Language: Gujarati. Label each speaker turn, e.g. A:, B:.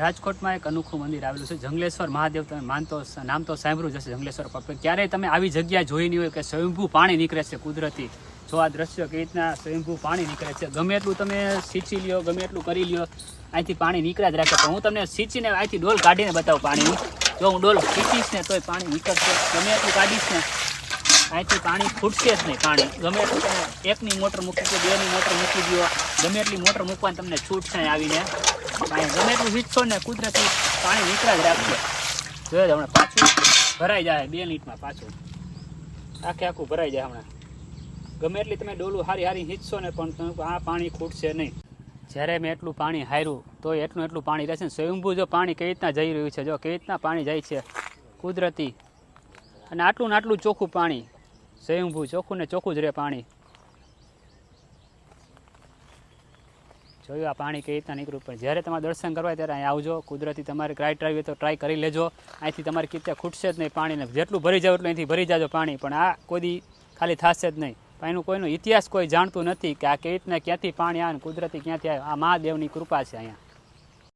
A: રાજકોટમાં એક અનોખું મંદિર આવેલું છે. જંગલેશ્વર મહાદેવ તમે માનતો નામ તો સાંભળ્યું જ હશે, જંગલેશ્વર પર. ક્યારેય તમે આવી જગ્યા જોઈ નહીં હોય કે સ્વયંભૂ પાણી નીકળે છે કુદરતી. જો આ દ્રશ્ય કેવી રીતના સ્વયંભૂ પાણી નીકળે છે, ગમે એટલું તમે સિંચી લ્યો, ગમે એટલું કરી લ્યો, અહીંથી પાણી નીકળ્યા જ રાખે. પણ હું તમને સિંચીને અહીંથી ડોલ કાઢીને બતાવું પાણીની. જો હું ડોલ ખીચીશ ને તોય પાણી નીકળશે. ગમે એટલું કાઢીશ ને અહીંથી પાણી ફૂટશે જ નહીં, પાણી. ગમે એટલું તમે એકની મોટર મૂકી દો, બેની મોટર મૂકી દો, ગમે એટલી મોટર મૂકવાની તમને છૂટ છે આવીને. અહીં ગમે એટલું વીજશો ને કુદરતી પાણી નીકળ્યા જ રાખશે જોયો હમણાં પાછું? ભરાઈ જાય બે મિનિટમાં પાછું. આખે આખું ભરાઈ જાય હમણાં. ગમે એટલી તમે ડોલું હારી હારી હિંચશો ને પણ તમે આ પાણી ખૂટશે નહીં. જ્યારે મેં એટલું પાણી હાર્યું તો એટલું એટલું પાણી રહેશે ને. સ્વયંભૂ જો પાણી કેવી રીતના જઈ રહ્યું છે, જો કેવી રીતના પાણી જાય છે કુદરતી. અને આટલું ને આટલું ચોખ્ખું પાણી સ્વયંભૂ ચોખ્ખું ને ચોખ્ખું જ રહે પાણી. જોયું આ પાણી કઈ રીતના નીકળ્યું? પણ જ્યારે તમારે દર્શન કરવા ત્યારે અહીં આવજો. કુદરતી તમારે ટ્રાય હોય તો ટ્રાય કરી લેજો. અહીંથી તમારે કિતે ખૂટશે જ નહીં. પાણીને જેટલું ભરી જાવ એટલું અહીંથી ભરી જાજો પાણી. પણ આ કોઈ ખાલી થશે જ નહીં. પણ એનું કોઈનો ઇતિહાસ કોઈ જાણતું નથી કે આ કેવી રીતના ક્યાંથી પાણી આવે ને કુદરતી ક્યાંથી આવે આ મહાદેવની કૃપા છે અહીંયા.